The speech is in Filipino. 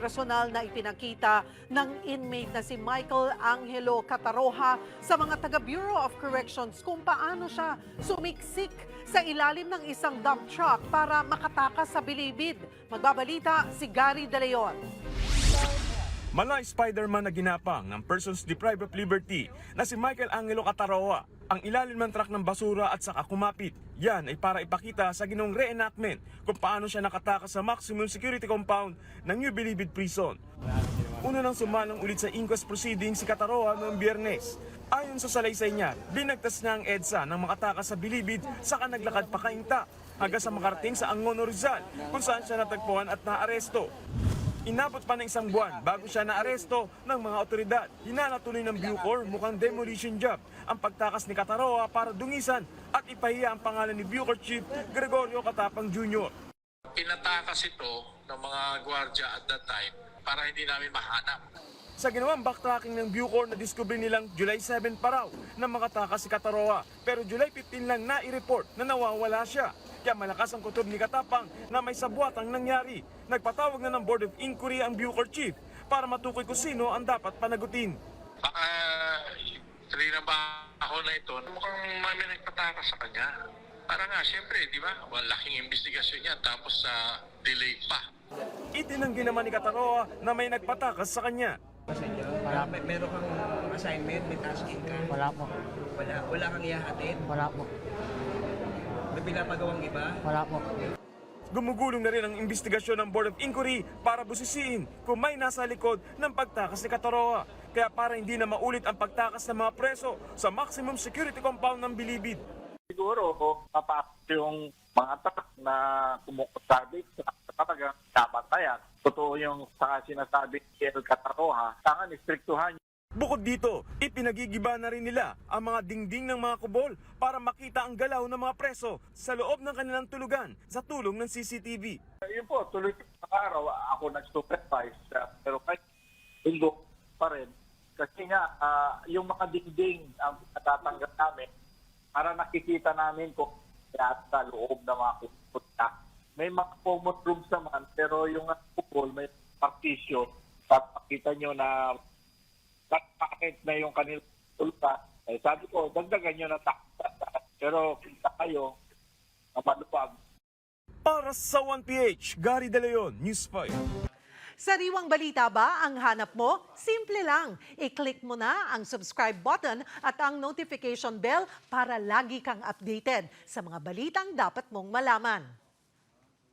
personal na ipinakita ng inmate na si Michael Angelo Cataroha sa mga taga Bureau of Corrections kung paano siya sumiksik sa ilalim ng isang dump truck para makatakas sa bilibid. Magbabalita si Gary De Leon. Malay Spider-Man na ginapang ng persons deprived of liberty na si Michael Angelo Cataroa. Ang ilalim ng truck ng basura at saka kumapit. Yan ay para ipakita sa ginong reenactment kung paano siya nakatakas sa maximum security compound ng New Bilibid Prison. Una nang sumanang ulit sa inquest proceeding si Cataroa noong biyernes. Ayon sa salaysay niya, binagtas niya ang EDSA nang makatakas sa Bilibid saka naglakad pa kainta hanggang sa makarating sa Angono Rizal kung saan siya natagpuan at naaresto. Inabot pa ng isang buwan bago siya naaresto ng mga otoridad. Hinala tuloy ng Bucor mukhang demolition job ang pagtakas ni Cataroa para dungisan at ipahiya ang pangalan ni Bucor Chief Gregorio Katapang Jr. Pinatakas ito ng mga gwardya at that time para hindi namin mahanap. Sa ginawang backtracking ng Bucor na diskubre nilang July 7 pa raw na makatakas si Cataroa pero July 15 lang na-report na nawawala siya. Kaya malakas ang kutob ni Katapang na may sabwatang nangyari. Nagpatawag na ng Board of Inquiry ang Bucor Chief para matukoy kung sino ang dapat panagutin. Baka trinabaho na ito, mukhang mami nagpatakas sa kanya. Para nga, siyempre, di ba? Malaking investigasyon yan, tapos sa delay pa. Itinanggi naman ni Cataroa na may nagpatakas sa kanya. sa inyo? Wala. May, meron kang assignment, may tasking ka? Wala po. Wala. Wala kang ihahatid? Wala po. May pinapagawang iba? Wala po. Gumugulong na rin ang investigasyon ng Board of Inquiry para busisiin kung may nasa likod ng pagtakas ni Cataroa. Kaya para hindi na maulit ang pagtakas ng mga preso sa maximum security compound ng Bilibid. siguro papasok yung mga truck na kumukusabi sa talagang kapatayan. Totoo yung sa sinasabi ni El Cataroha, tangan istriktuhan Bukod dito, ipinagigiba na rin nila ang mga dingding ng mga kubol para makita ang galaw ng mga preso sa loob ng kanilang tulugan sa tulong ng CCTV. Yun po, tuloy sa araw, ako nag-supervise. uh, pero kahit linggo pa rin. Kasi nga, ah, yung mga dingding ang natatanggap namin, para nakikita namin kung lahat sa loob ng mga kukuta. May mga common rooms naman, pero yung kupol, may partition. At makita nyo na nakakit na yung kanilang tulpa. Eh, sabi ko, dagdagan nyo na takta. Pero kita kayo, na maluwag, Para sa 1PH, Gary De Leon, News 5. Sariwang balita ba ang hanap mo? Simple lang. I-click mo na ang subscribe button at ang notification bell para lagi kang updated sa mga balitang dapat mong malaman.